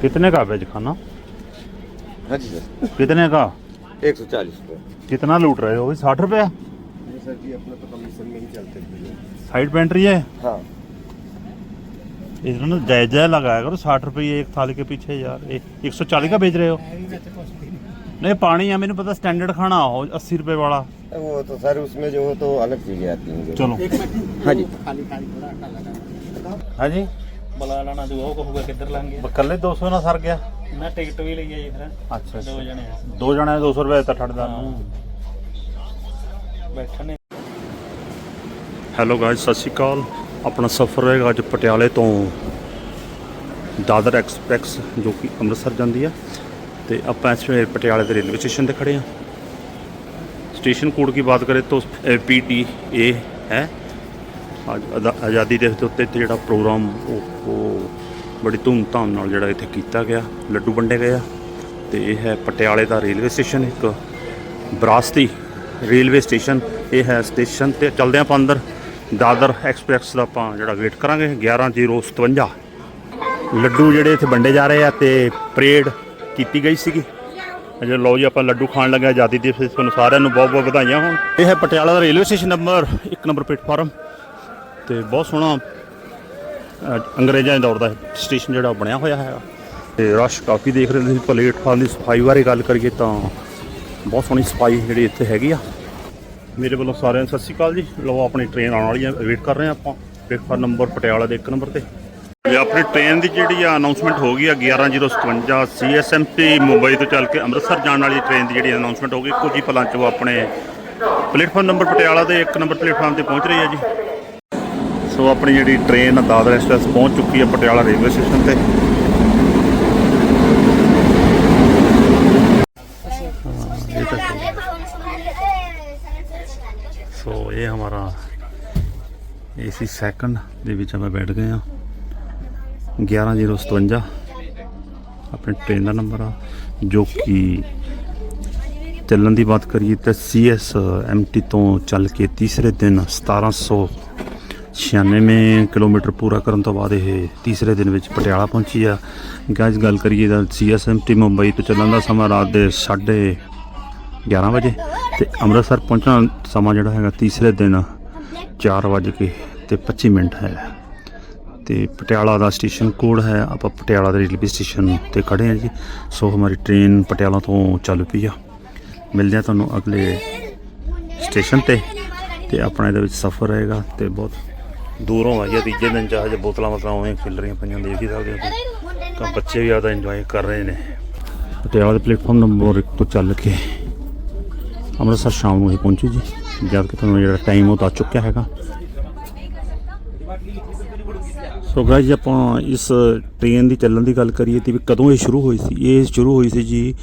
कितने का वेज खाना हाँ जी सर कितने का एक सौ चालीस रुपये कितना लूट रहे हो साठ रुपया सर जी अपने तो कमीशन में ही चलते थे साइड पेंट्री है हाँ इन्होंने जायज जायज लगाया करो साठ रुपये एक थाली के पीछे यार एक सौ चालीस का बेच रहे हो नहीं पानी है मैंने पता स्टैंडर्ड खाना हो अस्सी रुपए वाला वो तो सर उसमें जो हो तो अलग चीजें आती हैं चलो हाँ जी हाँ जी ਬੁਲਾ ਲੈਣਾ ਸੀ ਨਾਲ ਸਰ ਗਿਆ? ਮੈਂ ਟਿਕਟ ਵੀ ਲਈ ਹੈ ਦੋ ਜਣੇ ਦੋ ਜਣਿਆਂ ਦੇ 200 ਠੱਡਦਾ ਹੈਲੋ ਗਾਇਸ ਸਤਿ ਸ਼੍ਰੀ ਅਕਾਲ। ਆਪਣਾ ਸਫ਼ਰ ਹੈਗਾ ਅੱਜ ਪਟਿਆਲੇ ਤੋਂ ਦਾਦਰ ਐਕਸਪ੍ਰੈਸ ਜੋ ਕਿ ਅੰਮ੍ਰਿਤਸਰ ਜਾਂਦੀ ਆ। ਤੇ ਆਪਾਂ ਇਸ ਵੇਲੇ ਪਟਿਆਲੇ ਦੇ ਰੇਲਵੇ ਸਟੇਸ਼ਨ ਤੇ ਖੜੇ ਹਾਂ ਸਟੇਸ਼ਨ ਕੋਡ ਕੀ ਬਾਤ ਕਰੇ ਤਾਂ ਪੀ ਟੀ ਏ ਹੈ। ਆਜ਼ਾਦੀ ਦਿਵਸ ਦੇ ਉੱਤੇ ਇੱਥੇ ਜਿਹੜਾ ਪ੍ਰੋਗਰਾਮ ਉਹ ਉਹ ਬੜੀ ਧੂਮਧਾਮ ਨਾਲ ਜਿਹੜਾ ਇੱਥੇ ਕੀਤਾ ਗਿਆ, ਲੱਡੂ ਵੰਡੇ ਗਏ ਆ। ਤੇ ਇਹ ਹੈ ਪਟਿਆਲੇ ਦਾ ਰੇਲਵੇ ਸਟੇਸ਼ਨ, ਇੱਕ ਵਿਰਾਸਤੀ ਰੇਲਵੇ ਸਟੇਸ਼ਨ। ਇਹ ਹੈ ਸਟੇਸ਼ਨ ਤੇ ਚੱਲਦੇ ਆਪਾਂ ਅੰਦਰ ਦਾਦਰ ਐਕਸਪ੍ਰੈਸ ਦਾ ਆਪਾਂ ਜਿਹੜਾ ਵੇਟ ਕਰਾਂਗੇ 11057 ਲੱਡੂ ਜਿਹੜੇ ਇੱਥੇ ਵੰਡੇ ਜਾ ਰਹੇ ਆ ਤੇ ਪਰੇਡ ਕੀਤੀ ਗਈ ਸੀਗੀ। ਅਜੇ ਲਓ ਜੀ, ਆਪਾਂ ਲੱਡੂ ਖਾਣ ਲੱਗੇ ਆਜ਼ਾਦੀ ਦਿਵਸ ਤੁਹਾਨੂੰ ਸਾਰਿਆਂ ਨੂੰ ਬਹੁਤ ਬਹੁਤ ਵਧਾਈਆਂ ਹੋਣ। ਇਹ ਹੈ ਪਟਿਆਲਾ ਦਾ railway station number 1 number platform. ਤੇ ਬਹੁਤ ਸੋਹਣਾ ਅੰਗਰੇਜ਼ਾਂ ਦੇ ਦੌਰ ਦਾ ਸਟੇਸ਼ਨ ਜਿਹੜਾ ਬਣਿਆ ਹੋਇਆ ਹੈ ਤੇ ਰਸ਼ ਕਾਫੀ ਦੇਖ ਰਹੇ ਸੀ ਪਲੇਟਫਾਰਮ ਦੀ ਸਫ਼ਾਈ ਬਾਰੇ ਗੱਲ ਕਰੀਏ ਤਾਂ ਬਹੁਤ ਸੋਹਣੀ ਸਫ਼ਾਈ ਜਿਹੜੀ ਇੱਥੇ ਹੈਗੀ ਆ। ਮੇਰੇ ਵੱਲੋਂ ਸਾਰਿਆਂ ਨੂੰ ਸਤਿ ਸ਼੍ਰੀ ਅਕਾਲ ਜੀ। ਲਓ, ਆਪਣੀ ਟ੍ਰੇਨ ਆਉਣ ਵਾਲੀ ਹੈ ਵੇਟ ਕਰ ਰਹੇ ਹਾਂ ਆਪਾਂ। ਪਲੇਟਫਾਰਮ ਨੰਬਰ ਪਟਿਆਲਾ ਦੇ 1 ਨੰਬਰ ਤੇ। ਵੀ ਆਪਣੀ ਟ੍ਰੇਨ ਦੀ ਜਿਹੜੀ ਆ ਅਨਾਉਂਸਮੈਂਟ ਹੋ ਗਈ ਆ 11057 ਸੀਐਸਐਮਟੀ ਮੁੰਬਈ ਤੋਂ ਚੱਲ ਕੇ ਅੰਮ੍ਰਿਤਸਰ ਜਾਣ ਵਾਲੀ ਟ੍ਰੇਨ ਦੀ ਜਿਹੜੀ ਅਨਾਉਂਸਮੈਂਟ ਹੋ ਗਈ, ਕੁਝ ਹੀ ਪਲਾਂ 'ਚ ਉਹ ਆਪਣੇ ਪਲੇਟਫਾਰਮ ਨੰਬਰ ਪਟਿਆਲਾ ਦੇ 1 ਨੰਬਰ ਪਲੇਟਫਾਰਮ ਤੇ ਪਹੁੰਚ ਰਹੀ ਹੈ ਜੀ। ਸੋ ਆਪਣੀ ਜਿਹੜੀ ਟ੍ਰੇਨ ਆ ਦਾਦਰ ਐਕਸਪ੍ਰੈਸ ਪਹੁੰਚ ਚੁੱਕੀ ਹੈ ਪਟਿਆਲਾ ਰੇਲਵੇ ਸਟੇਸ਼ਨ ਤੇ। ਇਹ ਤਾਂ ਸੋ ਇਹ ਹਮਾਰਾ ਏਸੀ ਸੈਕੰਡ ਦੇ ਵਿੱਚ ਆਪਾਂ ਬੈਠ ਗਏ ਆ 11057 ਆਪਣੀ ਟ੍ਰੇਨ ਦਾ ਨੰਬਰ ਆ, ਜੋ ਕਿ ਚੱਲਣ ਦੀ ਬਾਤ ਕਰੀਏ ਤਾਂ ਸੀਐਸ ਐਮਟੀ ਤੋਂ ਚੱਲ ਕੇ ਤੀਸਰੇ ਦਿਨ 1796 ਕਿਲੋਮੀਟਰ ਪੂਰਾ ਕਰਨ ਤੋਂ ਬਾਅਦ ਇਹ ਤੀਸਰੇ ਦਿਨ ਵਿੱਚ ਪਟਿਆਲਾ ਪਹੁੰਚੀ ਆ। ਗਾਇਸ ਗੱਲ ਕਰੀਏ ਤਾਂ ਸੀਐਸਐਮਟੀ ਮੁੰਬਈ ਤੋਂ ਚੱਲਣ ਦਾ ਸਮਾਂ ਰਾਤ ਦੇ 11:30 ਵਜੇ ਤੇ ਅੰਮ੍ਰਿਤਸਰ ਪਹੁੰਚਣ ਸਮਾਂ ਜਿਹੜਾ ਹੈਗਾ ਤੀਸਰੇ ਦਿਨ 4 ਵਜੇ ਕੇ ਤੇ 25 ਮਿੰਟ ਹੈ। ਤੇ ਪਟਿਆਲਾ ਦਾ ਸਟੇਸ਼ਨ ਕੋਡ ਹੈ। ਆਪਾਂ ਪਟਿਆਲਾ ਦੇ ਰੇਲਵੇ ਸਟੇਸ਼ਨ ਤੇ ਖੜੇ ਹਾਂ ਜੀ। ਸੋ ਹਮਾਰੀ ਟ੍ਰੇਨ ਪਟਿਆਲਾ ਤੋਂ ਚੱਲ ਪਈ ਆ। ਮਿਲਦੇ ਆ ਤੁਹਾਨੂੰ ਅਗਲੇ ਸਟੇਸ਼ਨ ਤੇ ਤੇ ਆਪਣਾ ਇਹਦੇ ਵਿੱਚ ਸਫ਼ਰ ਰਹੇਗਾ ਤੇ ਬਹੁਤ ਦੂਰੋਂ ਆਈ ਆ, ਤੀਜੇ ਦਿਨ ਚਾਹ ਜੇ ਬੋਤਲਾਂ ਮਤਲਾਂ ਉਵੇਂ ਖਿਲ ਰਹੀਆਂ ਪਈਆਂ, ਦੇਖ ਹੀ ਸਕਦੇ ਹੋ ਤਾਂ ਬੱਚੇ ਵੀ ਜ਼ਿਆਦਾ ਇੰਜੋਏ ਕਰ ਰਹੇ ਨੇ। ਪਟਿਆਲਾ ਦੇ ਪਲੇਟਫਾਰਮ ਨੰਬਰ 1 ਤੋਂ ਚੱਲ ਕੇ ਅੰਮ੍ਰਿਤਸਰ ਸ਼ਾਮ ਨੂੰ ਹੀ ਪਹੁੰਚੀ ਜੀ। ਜਦ ਕਿ ਤੁਹਾਨੂੰ ਜਿਹੜਾ ਟਾਈਮ ਉਹ ਦੱਸ ਚੁੱਕਿਆ ਹੈਗਾ। ਸੋ ਗਾਇਜ਼ ਆਪਾਂ ਇਸ ਟ੍ਰੇਨ ਦੀ ਚੱਲਣ ਦੀ ਗੱਲ ਕਰੀਏ ਤੇ ਵੀ ਕਦੋਂ ਇਹ ਸ਼ੁਰੂ ਹੋਈ ਸੀ? ਇਹ ਸ਼ੁਰੂ ਹੋਈ ਸੀ ਜੀ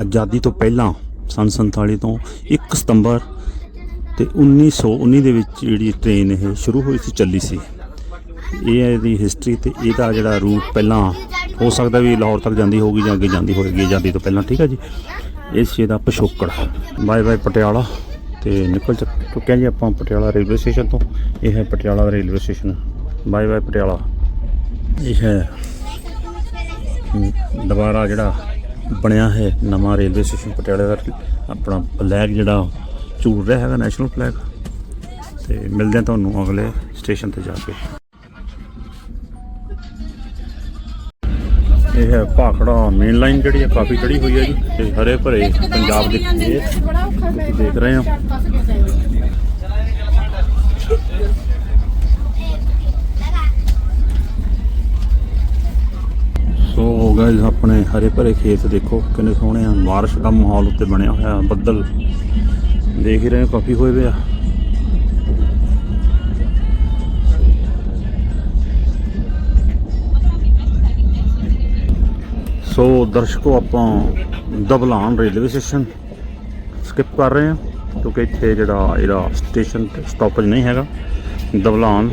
ਆਜ਼ਾਦੀ ਤੋਂ ਪਹਿਲਾਂ, ਸੰਨ 47 ਤੋਂ 1 ਸਤੰਬਰ ਤੇ 1919 ਦੇ ਵਿੱਚ ਜਿਹੜੀ ਟ੍ਰੇਨ ਇਹ ਸ਼ੁਰੂ ਹੋਈ ਸੀ, ਚੱਲੀ ਸੀ। ਇਹ ਹੈ ਇਹਦੀ ਹਿਸਟਰੀ ਤੇ ਇਹਦਾ ਜਿਹੜਾ ਰੂਟ ਪਹਿਲਾਂ ਹੋ ਸਕਦਾ ਵੀ ਲਾਹੌਰ ਤੱਕ ਜਾਂਦੀ ਹੋਊਗੀ ਜਾਂ ਅੱਗੇ ਜਾਂਦੀ ਹੋਏਗੀ, ਜਾਂਦੀ ਤੋਂ ਪਹਿਲਾਂ, ਠੀਕ ਹੈ ਜੀ? ਇਹ ਸੀ ਇਹਦਾ ਪਿਛੋਕੜ। ਬਾਏ ਬਾਏ ਪਟਿਆਲਾ ਤੇ ਨਿਕਲ ਚੁੱਕ- ਚੁੱਕੇ ਜੀ ਆਪਾਂ ਪਟਿਆਲਾ ਰੇਲਵੇ ਸਟੇਸ਼ਨ ਤੋਂ। ਇਹ ਹੈ Patiala railway station. Bye bye Patiala. ਇਹ ਹੈ ਦੁਬਾਰਾ ਜਿਹੜਾ ਬਣਿਆ ਹੈ ਨਵਾਂ ਰੇਲਵੇ ਸਟੇਸ਼ਨ, ਪਟਿਆਲੇ ਦਾ ਆਪਣਾ ਬਲੈਕ ਜਿਹੜਾ ਝੂਲ ਰਿਹਾ ਹੈਗਾ ਨੈਸ਼ਨਲ ਫਲੈਗ ਤੇ ਮਿਲਦੇ ਹਾਂ ਤੁਹਾਨੂੰ ਅਗਲੇ ਸਟੇਸ਼ਨ ਤੇ ਜਾ ਕੇ। ਇਹ ਹੈ ਭਾਖੜਾ ਮੇਨ ਲਾਈਨ ਜਿਹੜੀ ਹੈ, ਕਾਫੀ ਚੜੀ ਹੋਈ ਹੈ ਜੀ। ਤੇ ਹਰੇ ਭਰੇ ਪੰਜਾਬ ਦੇ ਖੇਤ ਤੁਸੀਂ ਦੇਖ ਰਹੇ ਹੋ। ਸੋ ਗਾਇਸ ਆਪਣੇ ਹਰੇ ਭਰੇ ਖੇਤ ਦੇਖੋ, ਕਿੰਨੇ ਸੋਹਣੇ ਆ। ਬਾਰਿਸ਼ ਦਾ ਮਾਹੌਲ ਉੱਤੇ ਬਣਿਆ ਹੋਇਆ, ਬੱਦਲ। ਦੇਖ ਹੀ ਰਹੇ ਹੋ, ਕਾਫੀ ਹੋਏ ਪਿਆ। ਸੋ ਦਰਸ਼ਕੋ, ਆਪਾਂ ਦਬਲਾਨ ਰੇਲਵੇ ਸਟੇਸ਼ਨ ਸਕਿਪ ਕਰ ਰਹੇ ਹਾਂ, ਕਿਉਂਕਿ ਇੱਥੇ ਜਿਹੜਾ ਇਹਦਾ ਸਟੇਸ਼ਨ ਸਟਾਪੇਜ ਨਹੀਂ ਹੈਗਾ। Dablan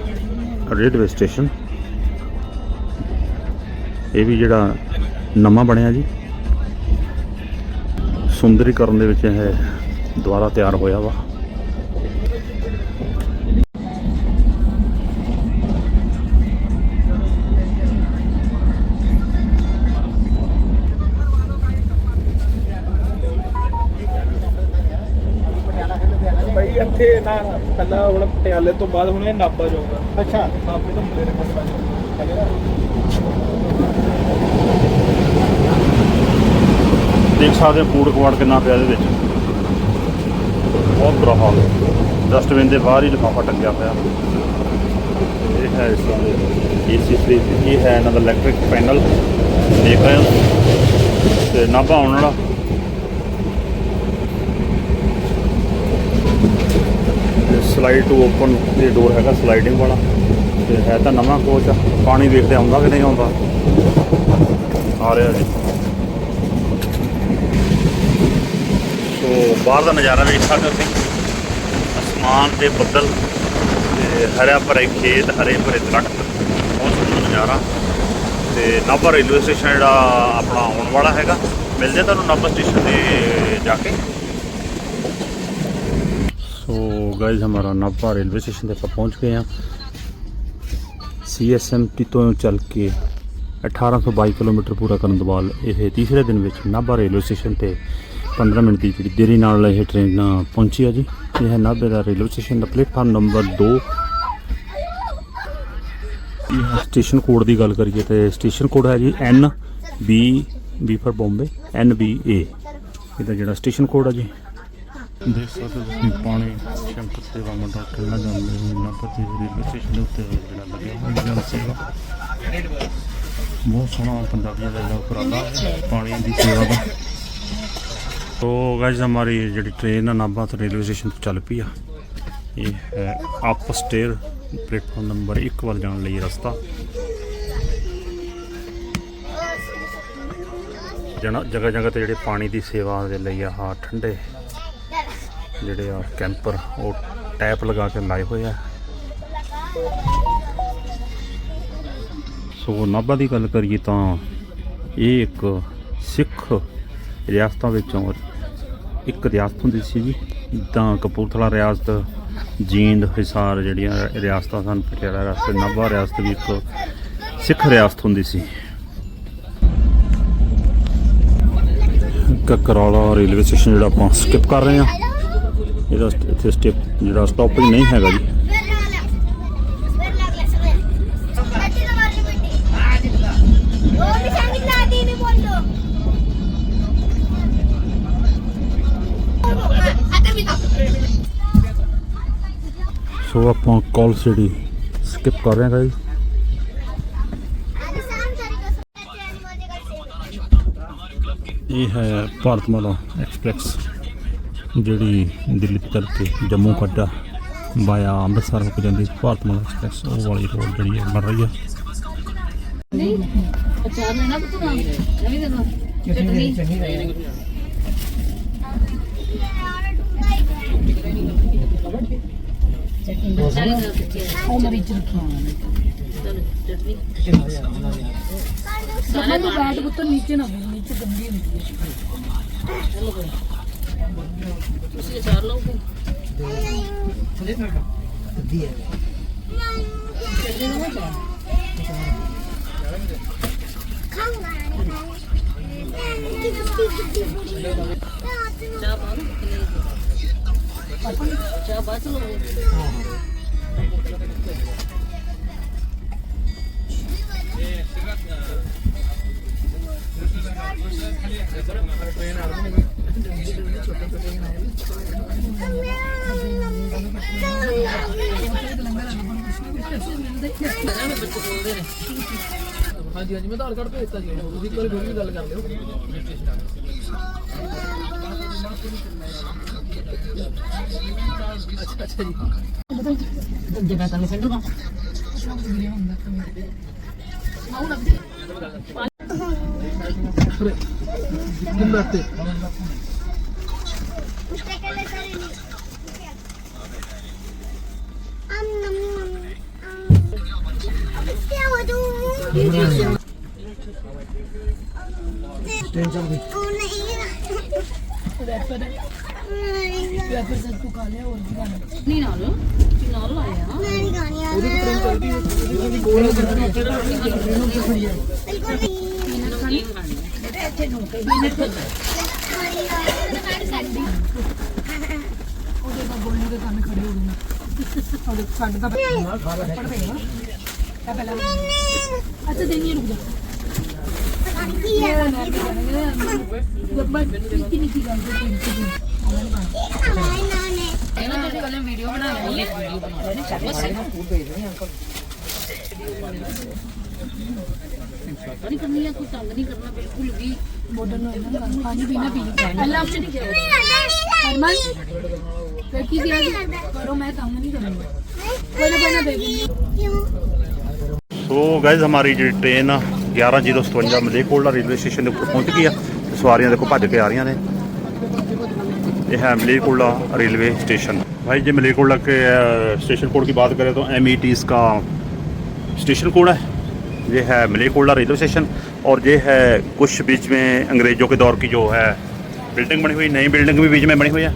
railway station. ਇਹ ਵੀ ਜਿਹੜਾ ਨਵਾਂ ਬਣਿਆ ਜੀ। ਸੁੰਦਰੀਕਰਨ ਦੇ ਵਿੱਚ ਇਹ ਦੁਬਾਰਾ ਤਿਆਰ ਹੋਇਆ ਵਾ। ਬਈ ਇੱਥੇ ਨਾ ਪਹਿਲਾਂ ਹੁਣ ਪਟਿਆਲੇ ਤੋਂ ਬਾਅਦ ਹੁਣ ਇਹ ਨਾਪਾ ਜਾਊਗਾ ਅੱਛਾ। ਨਾਪੇ ਤੋਂ ਮੁੱਲੇ ਰਕਮ ਦੇਖ ਸਕਦੇ ਹੋ ਫੂਡ ਕੁਆਰਟ ਕਿੰਨਾ ਪਿਆ ਇਹਦੇ ਵਿੱਚ। ਬਹੁਤ ਬੁਰਾ ਹਾਲ ਹੈ। ਡਸਟਬਿਨ ਦੇ ਬਾਹਰ ਹੀ ਲਿਫਾਫਾ ਟੰਗਿਆ ਪਿਆ। ਇਹ ਹੈ ਇਸ ਦਾ ਏਸੀ ਫ੍ਰਿਜ ਇਹ ਹੈ ਇਹਨਾਂ ਦਾ ਇਲੈਕਟ੍ਰਿਕ ਪੈਨਲ ਦੇਖ ਰਹੇ ਹੋ? ਤੇ ਨਾਭਾ ਆਉਣ ਵਾਲਾ। ਸਲਾਈਡ ਟੂ ਓਪਨ ਇਹ ਡੋਰ ਹੈਗਾ ਸਲਾਈਡਿੰਗ ਵਾਲਾ। ਤੇ ਹੈ ਤਾਂ ਨਵਾਂ ਕੋਚ ਆ। ਪਾਣੀ ਦੇਖਦੇ ਆਉਂਦਾ ਕਿ ਨਹੀਂ ਆਉਂਦਾ? ਆ ਰਿਹਾ ਜੀ। ਸੋ ਬਾਹਰ ਦਾ ਨਜ਼ਾਰਾ ਵੇਖ ਸਕਦੇ ਹੋ ਤੁਸੀਂ। ਅਸਮਾਨ ਦੇ ਬੱਦਲ ਤੇ ਹਰਿਆ ਭਰੇ ਖੇਤ, ਹਰੇ ਭਰੇ ਦਰਖਤ, ਬਹੁਤ ਸੋਹਣਾ ਨਜ਼ਾਰਾ। ਤੇ ਨਾਭਾ ਰੇਲਵੇ ਸਟੇਸ਼ਨ ਜਿਹੜਾ ਆਪਣਾ ਆਉਣ ਵਾਲਾ ਹੈਗਾ। ਮਿਲਦੇ ਤੁਹਾਨੂੰ ਨਾਭਾ ਸਟੇਸ਼ਨ ਤੇ ਜਾ ਕੇ। ਸੋ ਗਾਇਜ਼ ਹਮਾਰਾ ਨਾਭਾ ਰੇਲਵੇ ਸਟੇਸ਼ਨ ਤੇ ਆਪਾਂ ਪਹੁੰਚ ਗਏ ਹਾਂ। ਸੀਐਸਐਮਟੀ ਤੋਂ ਚੱਲ ਕੇ 1822 ਕਿਲੋਮੀਟਰ ਪੂਰਾ ਕਰਨ ਤੋਂ ਬਾਅਦ ਇਹ ਤੀਸਰੇ ਦਿਨ ਵਿੱਚ ਨਾਭਾ ਰੇਲਵੇ ਸਟੇਸ਼ਨ ਤੇ 15 ਮਿੰਟ ਦੀ ਜਿਹੜੀ ਦੇਰੀ ਨਾਲ ਇਹ ਟ੍ਰੇਨ ਪਹੁੰਚੀ ਆ ਜੀ। ਇਹ ਹੈ ਨਾਭੇ ਦਾ ਰੇਲਵੇ ਸਟੇਸ਼ਨ ਦਾ ਪਲੇਟਫਾਰਮ ਨੰਬਰ 2 ਇਹ ਸਟੇਸ਼ਨ ਕੋਡ ਦੀ ਗੱਲ ਕਰੀਏ ਤੇ ਸਟੇਸ਼ਨ ਕੋਡ ਹੈ ਜੀ N B B for Bombay N B A ਇਹਦਾ ਜਿਹੜਾ ਸਟੇਸ਼ਨ ਕੋਡ ਆ ਜੀ। ਦੇਖ ਸਕਦੇ ਤੁਸੀਂ ਪਾਣੀ, ਸ਼ੰਕਰ ਸੇਵਾ ਮੰਡਲ ਠੱਲਾ ਜਾਂਦੇ ਹੋਏ ਨਾਭਾ ਦੇ ਰੇਲਵੇ ਸਟੇਸ਼ਨ ਦੇ ਉੱਤੇ ਜਿਹੜਾ ਲੱਗਿਆ ਹੋਇਆ ਜਨ ਸੇਵਾ। ਬਹੁਤ ਸੋਹਣਾ ਪੰਜਾਬੀਆਂ ਦਾ ਜਿਹੜਾ ਉਪਰਾਲਾ ਪਾਣੀ ਦੀ ਸੇਵਾ ਦਾ। तो गाइस हमारी ਜਿਹੜੀ ਟ੍ਰੇਨ ਆ ਨਾਭਾ ਤੋਂ ਰੇਲਵੇ ਸਟੇਸ਼ਨ ਤੋਂ ਚੱਲ ਪਈ ਆ ਇਹ ਹੈ ਅਪ ਸਟੇਅਰ ਪਲੇਟਫਾਰਮ ਨੰਬਰ 1 ਵੱਲ ਜਾਣ ਲਈ ਰਸਤਾ ਜਣਾ ਜਗ੍ਹਾ ਜਗ੍ਹਾ ਤੇ ਜਿਹੜੇ ਪਾਣੀ ਦੀ ਸੇਵਾ ਦੇ ਲਈ ਆ ਆਹ ਠੰਡੇ ਜਿਹੜੇ ਆ ਕੈਂਪਰ ਉਹ ਟੈਪ ਲਗਾ ਕੇ ਲਾਏ ਹੋਏ ਆ ਸੋ ਨਾਭਾ ਦੀ ਗੱਲ ਕਰੀਏ ਤਾਂ ਇਹ ਇੱਕ ਸਿੱਖ ਰਿਆਸਤਾਂ ਵਿੱਚੋਂ ਇੱਕ ਰਿਆਸਤ ਹੁੰਦੀ ਸੀ ਜੀ, ਜਿੱਦਾਂ ਕਪੂਰਥਲਾ ਰਿਆਸਤ, ਜੀਂਦ, ਹਿਸਾਰ ਜਿਹੜੀਆਂ ਰਿਆਸਤਾਂ ਸਨ, ਪਟਿਆਲਾ ਰਿਆਸਤ, ਨਾਭਾ ਰਿਆਸਤ ਵੀ ਇੱਕ ਸਿੱਖ ਰਿਆਸਤ ਹੁੰਦੀ ਸੀ। ਕਕਰਾਲਾ ਰੇਲਵੇ ਸਟੇਸ਼ਨ ਜਿਹੜਾ ਆਪਾਂ ਸਕਿਪ ਕਰ ਰਹੇ ਹਾਂ। ਇਹਦਾ ਇੱਥੇ ਸਟੇਪ ਜਿਹੜਾ ਸਟਾਪੇਜ ਨਹੀਂ ਹੈਗਾ ਜੀ। ਸੋ ਆਪਾਂ ਕਾਲ ਸਿਟੀ ਸਕਿਪ ਕਰ ਰਹੇ ਹਾਂ guys ਇਹ ਹੈ ਭਾਰਤਮਾਲਾ ਐਕਸਪ੍ਰੈਸ ਜਿਹੜੀ ਦਿੱਲੀ ਤੋਂ ਚੱਲ ਕੇ ਜੰਮੂ ਕੱਟਾ ਬਾਇਆ ਅੰਮ੍ਰਿਤਸਰ ਕੇ ਜਾਂਦੀ ਭਾਰਤਮਾਲਾ ਐਕਸਪ੍ਰੈਸ ਉਹ ਵਾਲੀ ਰੋਡ ਜਿਹੜੀ ਹੈ ਬਣ ਰਹੀ ਹੈ। ਅਚਾਰ ਲੈਣਾ ਪੁੱਤ ਨਾਲ ਨਵੀਂ ਦੇ ਦੋ ਚਟਨੀ। ਉਹ ਵਿੱਚ ਰੱਖਿਆ ਚਟਨੀ ਸਾਰਾ ਪੁੱਤ ਨੀਚੇ ਨਾ ਗਿਰ, ਨੀਚੇ ਗੰਦੀ ਹੁੰਦੀ ਹੈ ਚਲੋ ਕੋਈ ਤੁਸੀਂ ਅਚਾਰ ਲਓ ਫਿਰ ਚਟਨੀ ਨਾ ਚਾਹ ਚਾਹ ਪਾ ਚਾਹ ਬਾਅਦ ਲਓ। ਹਾਂਜੀ ਹਾਂਜੀ, ਮੈਂ ਆਧਾਰ ਕਾਰਡ ਭੇਜ ਦਿੱਤਾ ਜੀ। ਤੁਸੀਂ ਇੱਕ ਵਾਰੀ ਫਿਰ ਵੀ ਗੱਲ ਕਰ ਲਿਓ। ਅੱਛਾ ਅੱਛਾ ਜੀ। jabatan lu sendok mau lagi Terima kasih telah menonton! ਜੇ ਮੈਂ ਤਾਂ ਸੰਡੂ ਦਾ ਦਿਨ ਬੈਠੇ ਨਹੀਂ ਨਾਲ ਨਾਲ ਆਇਆ ਤਾਂ ਬੋਲਣੇ ਦੇ ਕੰਨ ਖੜੇ ਹੋ ਗਏ ਨਾ ਔਰ ਛੱਡ ਤਾਂ ਪੜ ਪਈ ਨਾ ਆ ਪਹਿਲਾਂ ਅੱਛਾ ਦੇਣੀ ਰੁਕ ਜਾ ਬੱਬਾ ਨਿੱਕੀ ਨਿੱਕੀ ਗੱਲ ਤੇ ਨਿੱਕੀ ਇਹਨਾਂ ਤੁਸੀਂ ਕੱਲ ਵੀਡੀਓ ਬਣਾ ਲੈਣੀ ਹੈ ਵੀਡੀਓ ਬਣਾ ਲੈਣੀ ਨਹੀਂ ਕਰਨੀ ਹੈ ਕੋਈ ਤੰਗ ਨਹੀਂ ਕਰਨਾ ਬਿਲਕੁਲ ਵੀ ਮਾਡਰਨ ਹੋਏ ਨਾ ਪਾਣੀ ਪੀਣਾ ਪੀਣਾ ਪਹਿਲਾ ਆਪਸ਼ਨ ਹੀ ਕਿਹਾ ਹਰਮਨ ਫਿਰ ਕੀ ਦਿਆ ਕਰੋ ਮੈਂ ਤੰਗ ਨਹੀਂ ਕਰੂੰਗਾ ਕੋਈ ਨਾ ਕੋਈ ਨਾ ਦੇ ਸੋ ਗਾਇਜ਼ ਹਮਾਰੀ ਜਿਹੜੀ ਟ੍ਰੇਨ ਆ 11057 ਮਲੇਕੋਟਲਾ ਰੇਲਵੇ ਸਟੇਸ਼ਨ ਦੇ ਉੱਪਰ ਪਹੁੰਚ ਗਈ ਆ ਤੇ ਸਵਾਰੀਆਂ ਦੇਖੋ ਭੱਜ ਕੇ ਆ ਰਹੀਆਂ ਨੇ ये है मलेकोला रेलवे स्टेशन भाई जी मलेकोला के अ, स्टेशन कोड की बात करें तो एम इसका स्टेशन कोड है ये है मलेकोला रेलवे स्टेशन और ये है कुछ बीच में अंग्रेज़ों के दौर की जो है बिल्डिंग बनी हुई नई बिल्डिंग भी बीच में बनी हुई है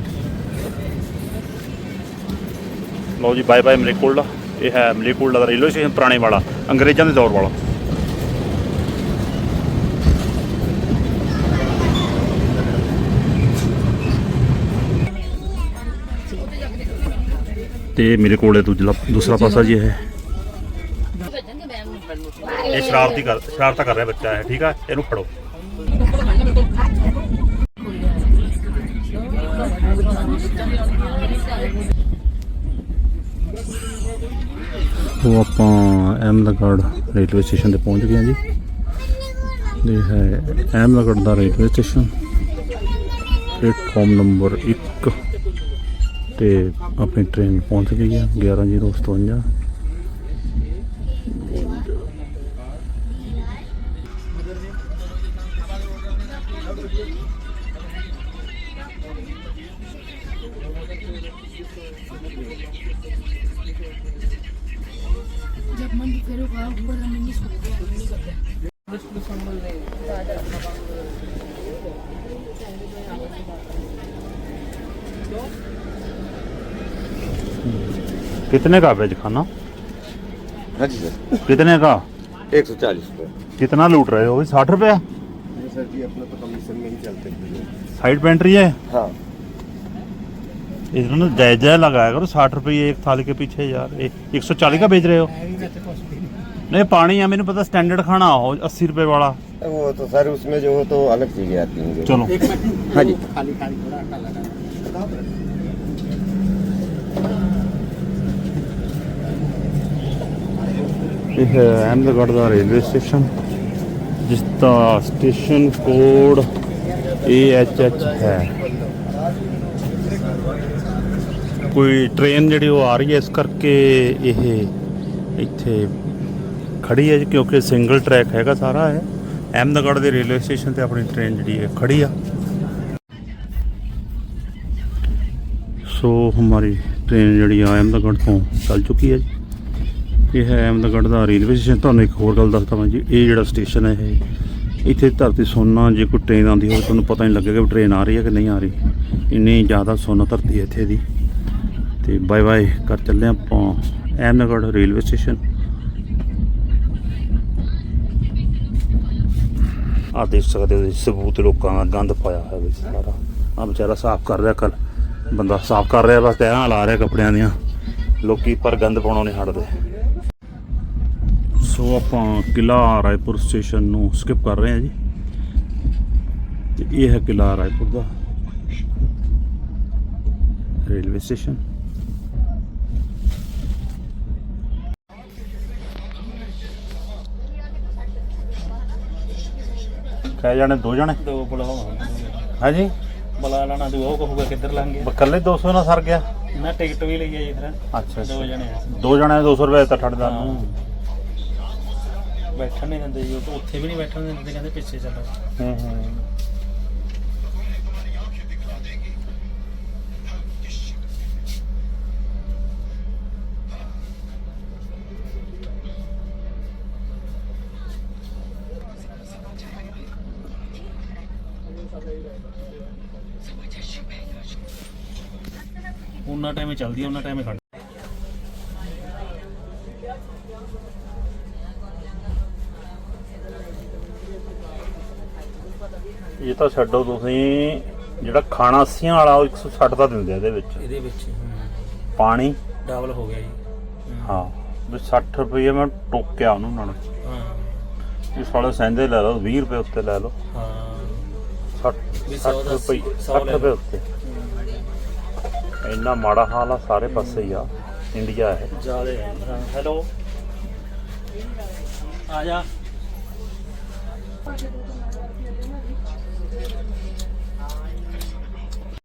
लो जी बाय बाय मलेकोला ये है मलेकोला का रेलवे स्टेशन पुराने वाला अंग्रेज़ों के दौर वाला ਤੇ ਮੇਰੇ ਕੋਲੇ ਦੂਜਾ ਦੂਸਰਾ ਪਾਸਾ ਜੀ ਹੈ ਇਹ। ਸ਼ਰਾਰਤੀ ਕਰ ਸ਼ਰਾਰਤਾ ਕਰ ਰਿਹਾ ਬੱਚਾ ਹੈ ਠੀਕ ਆ? ਇਹਨੂੰ ਫੜੋ। ਉਹ ਆਪਾਂ ਅਹਿਮਦਗੜ੍ਹ ਰੇਲਵੇ ਸਟੇਸ਼ਨ ਤੇ ਪਹੁੰਚ ਗਏ ਹਾਂ ਜੀ। ਇਹ ਹੈ ਅਹਿਮਦਗੜ੍ਹ ਦਾ ਰੇਲਵੇ ਸਟੇਸ਼ਨ। ਪਲੇਟਫਾਰਮ ਨੰਬਰ 1 ਤੇ ਆਪਣੀ ਟ੍ਰੇਨ ਪਹੁੰਚ ਗਈ ਆ 11:57 जब मन फिर होगा ऊपर मैं नहीं सो गया नहीं करता कितने का वेज खाना हाँ जी सर कितने का एक सौ चालीस रुपये कितना लूट रहे हो भाई साठ रुपया सर जी अपने तो कमीशन में ही चलते हैं साइड पेंट्री है हाँ इन्होंने जायज जायज लगाया करो साठ रुपये एक थाली के पीछे यार एक सौ चालीस का बेच रहे हो नहीं पानी है मैंने पता स्टैंडर्ड खाना हो अस्सी रुपए वाला वो तो सर उसमें जो हो तो अलग चीजें आती हैं जो- चलो हाँ जी ਇਹ ਹੈ ਅਹਿਮਦਗੜ੍ਹ ਦਾ ਰੇਲਵੇ ਸਟੇਸ਼ਨ ਜਿਸ ਦਾ ਸਟੇਸ਼ਨ ਕੋਡ AHH ਹੈ। ਕੋਈ ਟ੍ਰੇਨ ਜਿਹੜੀ ਉਹ ਆ ਰਹੀ ਹੈ ਇਸ ਕਰਕੇ ਇਹ ਇੱਥੇ ਖੜੀ ਹੈ ਜੀ, ਕਿਉਂਕਿ ਸਿੰਗਲ ਟਰੈਕ ਹੈਗਾ ਸਾਰਾ ਇਹ। ਅਹਿਮਦਗੜ੍ਹ ਦੇ ਰੇਲਵੇ ਸਟੇਸ਼ਨ ਤੇ ਆਪਣੀ ਟ੍ਰੇਨ ਜਿਹੜੀ ਹੈ ਖੜੀ ਆ। ਸੋ ਹਮਾਰੀ ਟ੍ਰੇਨ ਜਿਹੜੀ ਆ ਅਹਿਮਦਗੜ੍ਹ ਤੋਂ ਚੱਲ ਚੁੱਕੀ ਹੈ ਜੀ। ਇਹ ਹੈ ਅਹਿਮਦਗੜ੍ਹ ਦਾ ਰੇਲਵੇ ਸਟੇਸ਼ਨ। ਤੁਹਾਨੂੰ ਇੱਕ ਹੋਰ ਗੱਲ ਦੱਸਦਾ ਮੈਂ ਜੀ, ਇਹ ਜਿਹੜਾ ਸਟੇਸ਼ਨ ਹੈ ਇਹ, ਇੱਥੇ ਧਰਤੀ ਸੋਨਾ ਜੇ ਕੋਈ ਟ੍ਰੇਨ ਆਉਂਦੀ ਹੋਵੇ, ਤੁਹਾਨੂੰ ਪਤਾ ਨਹੀਂ ਲੱਗੇਗਾ ਵੀ ਟ੍ਰੇਨ ਆ ਰਹੀ ਹੈ ਕਿ ਨਹੀਂ ਆ ਰਹੀ। ਇੰਨੀ ਜ਼ਿਆਦਾ ਸੋਨਾ ਧਰਤੀ ਹੈ ਇੱਥੇ ਦੀ। ਤੇ ਬਾਏ ਬਾਏ ਕਰ ਚੱਲੇ ਆਪਾਂ ਅਹਿਮਦਗੜ੍ਹ ਰੇਲਵੇ ਸਟੇਸ਼ਨ। ਆ ਦੇਖ ਸਕਦੇ ਹੋ ਸਬੂਤ ਲੋਕਾਂ ਦਾ ਗੰਦ ਪਾਇਆ ਹੋਇਆ ਵਿੱਚ ਸਾਰਾ। ਆ ਵਿਚਾਰਾ ਸਾਫ਼ ਕਰ ਰਿਹਾ ਕੱਲ ਬੰਦਾ ਸਾਫ਼ ਕਰ ਰਿਹਾ, ਬਸ ਤੈਰਾਂ ਲਾ ਰਿਹਾ ਕੱਪੜਿਆਂ ਦੀਆਂ। ਲੋਕੀ ਪਰ ਗੰਦ ਪਾਉਣੋਂ ਨਹੀਂ ਹਟਦੇ। ਸੋ ਆਪਾਂ ਕਿਲਾ ਰਾਏਪੁਰ ਸਟੇਸ਼ਨ ਨੂੰ ਸਕਿਪ ਕਰ ਰਹੇ ਹਾਂ ਜੀ। ਤੇ ਇਹ ਹੈ ਕਿਲਾ ਰਾਏਪੁਰ ਦਾ ਰੇਲਵੇ ਸਟੇਸ਼ਨ। ਕਹੇ ਜਾਣੇ ਦੋ ਜਣੇ? ਦੋ ਬੁਲਾਓ। ਹਾਂਜੀ? ਬੁਲਾ ਲੈਣਾ ਤੂੰ ਉਹ ਕਹੂਗਾ ਕਿੱਧਰ ਲੰਘੇ ਇਕੱਲੇ 200 ਨਾਲ ਸਰ ਗਿਆ? ਨਾ ਟਿਕਟ ਵੀ ਲਈ ਆ ਜੀ ਫਿਰ ਅੱਛਾ ਦੋ ਜਣੇ ਦੋ ਜਣੇ 200 ਰੁਪਏ ਤਾਂ ਠੜਦਾ ਹਾਂ। ਨੂੰ ਬੈਠਣ ਨਹੀਂ ਦਿੰਦੇ ਜੀ ਉਹ ਉੱਥੇ ਵੀ ਨਹੀਂ ਬੈਠਣ ਦਿੰਦੇ ਕਹਿੰਦੇ ਪਿੱਛੇ ਚੱਲੋ। ਹੂੰ ਹੂੰ। ਉਹਨਾਂ ਟਾਈਮੇ ਚੱਲਦੀ ਆ ਉਹਨਾਂ ਟਾਈਮੇ ਖੜ ਇਹ ਤਾਂ ਛੱਡੋ ਤੁਸੀਂ ਜਿਹੜਾ ਖਾਣਾ ਅੱਸੀਆਂ ਵਾਲਾ ਉਹ 160 ਦਾ ਦਿੰਦੇ ਆ ਇਹਦੇ ਵਿੱਚ। ਇਹਦੇ ਵਿੱਚ ਪਾਣੀ? ਡਬਲ ਹੋ ਗਿਆ ਜੀ। ਹਾਂ। ਵੀ 60 ਰੁਪਏ ਮੈਂ ਟੋਕਿਆ ਉਹਨੂੰ ਨਾਲ। ਹਾਂ। ਇਹ ਸਾਲੇ ਸੈਂਦੇ ਲੈ ਲਓ 20 ਰੁਪਏ ਉੱਤੇ ਲੈ ਲਓ। ਹਾਂ। 60 ਵੀ ਸੌ 60 ਦਾ ਰੁਪਏ ਸੌ 60 ਲੈ ਰੁਪਏ ਉੱਤੇ। ਇੰਨਾ ਮਾੜਾ ਹਾਲ ਆ ਸਾਰੇ ਪਾਸੇ ਹੀ ਆ। ਇੰਡੀਆ ਹੈ ਜਿਆਦੇ ਹੈਲੋ। ਆ ਜਾ।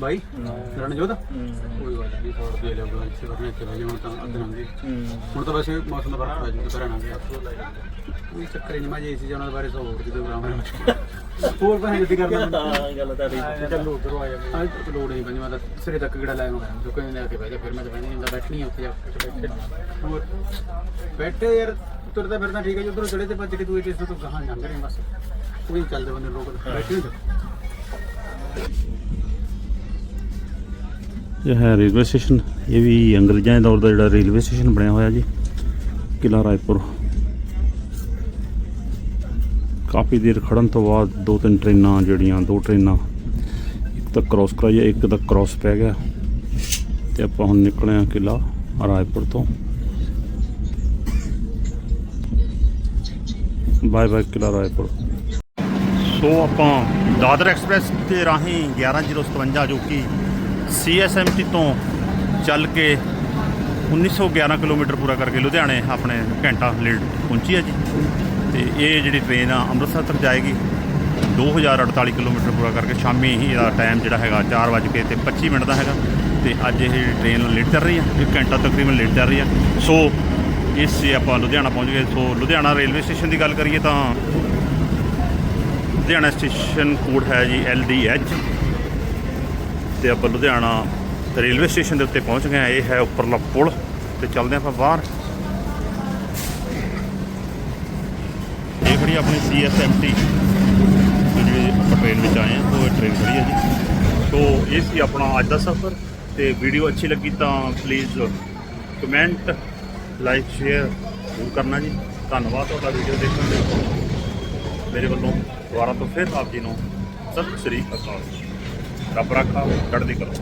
ਭਾਈ ਰਣਜੋਤ? ਕੋਈ ਗੱਲ ਨਹੀਂ ਫੋੜ ਦੇ ਲਿਓ ਇੱਥੇ ਵਰਨੇ ਇੱਥੇ ਭਾਈ ਹੁਣ ਤਾਂ ਅੱਧ ਲੰਘੀ ਹੁਣ ਤਾਂ ਵੈਸੇ ਮੌਸਮ ਦਾ ਫ਼ਰਕ ਪੈ ਜੂ ਦੁਪਹਿਰ ਨਾ ਗਿਆ ਕੋਈ ਚੱਕਰ ਹੀ ਨਹੀਂ ਮੈਂ ਜੇ ਏਸੀ ਜਾਣਾ ਬਾਰੇ ਸੋ ਹੋਰ ਕਿਤੇ ਬਰਾਮ ਹੈ ਹੋਰ ਭਾਵੇਂ ਜੱਦੀ ਕਰਨਾ ਹਾਂ ਗੱਲ ਤਾਂ ਠੀਕ ਚੱਲੋ ਉਧਰੋਂ ਆ ਜਾਂਦੇ ਹਾਂ ਲੋੜ ਨਹੀਂ ਪੈਂਦੀ ਮੈਂ ਤਾਂ ਸਿਰੇ ਤੱਕ ਕਿਹੜਾ ਲਾਇਆ ਮੈਂ ਜੋ ਕਹਿੰਦੇ ਆ ਕੇ ਬਹਿ ਜਾ ਫਿਰ ਮੈਂ ਤਾਂ ਬਹਿ ਨਹੀਂ ਹੁੰਦਾ ਬੈਠਣੀ ਆ ਉੱਥੇ ਜਾ ਕੇ ਬੈਠੇ ਹੋਰ? ਬੈਠੇ ਯਾਰ ਤੁਰਦਾ ਫਿਰਦਾ ਠੀਕ ਹੈ ਜੀ ਉਧਰੋਂ ਚੜੇ ਤੇ ਭੱਜ ਕੇ ਦੂਏ ਟੇਸਟ ਤੋਂ ਗਾਹਾਂ ਜਾਂਦੇ ਰਹੇ ਬਸ। ਕੋਈ ਚੱਲਦੇ ਬੰਦੇ ਲੋਕ ਬੈਠੇ ਨਹੀਂ ਇਹ ਹੈ ਰੇਲਵੇ ਸਟੇਸ਼ਨ, ਇਹ ਵੀ ਅੰਗਰੇਜ਼ਾਂ ਦੇ ਦੌਰ ਦਾ ਜਿਹੜਾ ਰੇਲਵੇ ਸਟੇਸ਼ਨ ਬਣਿਆ ਹੋਇਆ ਜੀ, ਕਿਲਾ ਰਾਏਪੁਰ। ਕਾਫੀ ਦੇਰ ਖੜਨ ਤੋਂ ਬਾਅਦ ਦੋ ਤਿੰਨ ਟ੍ਰੇਨਾਂ ਜਿਹੜੀਆਂ, ਦੋ ਟ੍ਰੇਨਾਂ, ਇੱਕ ਤਾਂ ਕ੍ਰਾਸ ਕਰਾਈ ਇੱਕ ਤਾਂ ਕ੍ਰਾਸ ਪੈ ਗਿਆ। ਤੇ ਆਪਾਂ ਹੁਣ ਨਿਕਲੇ ਆ ਕਿਲਾ ਰਾਏਪੁਰ ਤੋਂ। ਬਾਏ ਬਾਏ ਕਿਲਾ ਰਾਏਪੁਰ। ਸੋ ਆਪਾਂ ਦਾਦਰ ਐਕਸਪ੍ਰੈਸ ਦੇ ਰਾਹੀਂ 11057 ਜੋ ਕਿ ਸੀਐਸਐਮਟੀ ਤੋਂ ਚੱਲ ਕੇ 1911 ਕਿਲੋਮੀਟਰ ਪੂਰਾ ਕਰਕੇ ਲੁਧਿਆਣੇ ਆਪਣੇ ਘੰਟਾ ਲੇਟ ਪਹੁੰਚੀ ਹੈ ਜੀ। ਤੇ ਇਹ ਜਿਹੜੀ ਟ੍ਰੇਨ ਆ ਅੰਮ੍ਰਿਤਸਰ ਤੱਕ ਜਾਏਗੀ। 2048 ਕਿਲੋਮੀਟਰ ਪੂਰਾ ਕਰਕੇ ਸ਼ਾਮੀ ਹੀ ਇਹਦਾ ਟਾਈਮ ਜਿਹੜਾ ਹੈਗਾ 4 ਵਜੇ ਕੇ ਤੇ 25 ਮਿੰਟ ਦਾ ਹੈਗਾ। ਤੇ ਅੱਜ ਇਹ ਟ੍ਰੇਨ ਲੇਟ ਚੱਲ ਰਹੀ ਹੈ ਇੱਕ ਘੰਟਾ ਤਕਰੀਬਨ ਲੇਟ ਚੱਲ ਰਹੀ ਹੈ ਸੋ ਇਸ 'ਚ ਆਪਾਂ ਲੁਧਿਆਣਾ ਪਹੁੰਚ ਗਏ। ਸੋ ਲੁਧਿਆਣਾ ਰੇਲਵੇ ਸਟੇਸ਼ਨ ਦੀ ਗੱਲ ਕਰੀਏ ਤਾਂ ਲੁਧਿਆਣਾ ਸਟੇਸ਼ਨ ਕੋਡ ਹੈ ਜੀ ਐਚ। ਤੇ ਆਪਾਂ ਲੁਧਿਆਣਾ ਰੇਲਵੇ ਸਟੇਸ਼ਨ ਦੇ ਉੱਤੇ ਪਹੁੰਚ ਗਏ ਹਾਂ। ਇਹ ਹੈ ਉੱਪਰਲਾ ਪੁਲ ਤੇ ਚੱਲਦੇ ਆਪਾਂ ਬਾਹਰ। ਇਹ ਖੜੀ ਆਪਣੀ ਸੀਐਸਐਮਟੀ ਜਿਹੜੀ ਆਪਾਂ ਟ੍ਰੇਨ ਵਿੱਚ ਆਏ ਹਾਂ, ਉਹ ਟ੍ਰੇਨ ਖੜੀ ਹੈ ਜੀ। ਸੋ ਇਹ ਸੀ ਆਪਣਾ ਅੱਜ ਦਾ ਸਫ਼ਰ ਤੇ ਵੀਡੀਓ ਅੱਛੀ ਲੱਗੀ ਤਾਂ ਪਲੀਜ਼ ਕਮੈਂਟ ਲਾਈਕ ਸ਼ੇਅਰ ਜ਼ਰੂਰ ਕਰਨਾ ਜੀ। ਧੰਨਵਾਦ ਤੁਹਾਡਾ ਵੀਡੀਓ ਦੇਖਣ ਲਈ। ਮੇਰੇ ਵੱਲੋਂ ਦੁਬਾਰਾ ਤੋਂ ਫਿਰ ਆਪ ਜੀ ਨੂੰ ਸਤਿ ਸ੍ਰੀ ਅਕਾਲ। ਰੱਬ ਰੱਖਾ ਚੜ੍ਹਦੀ ਕਰੋ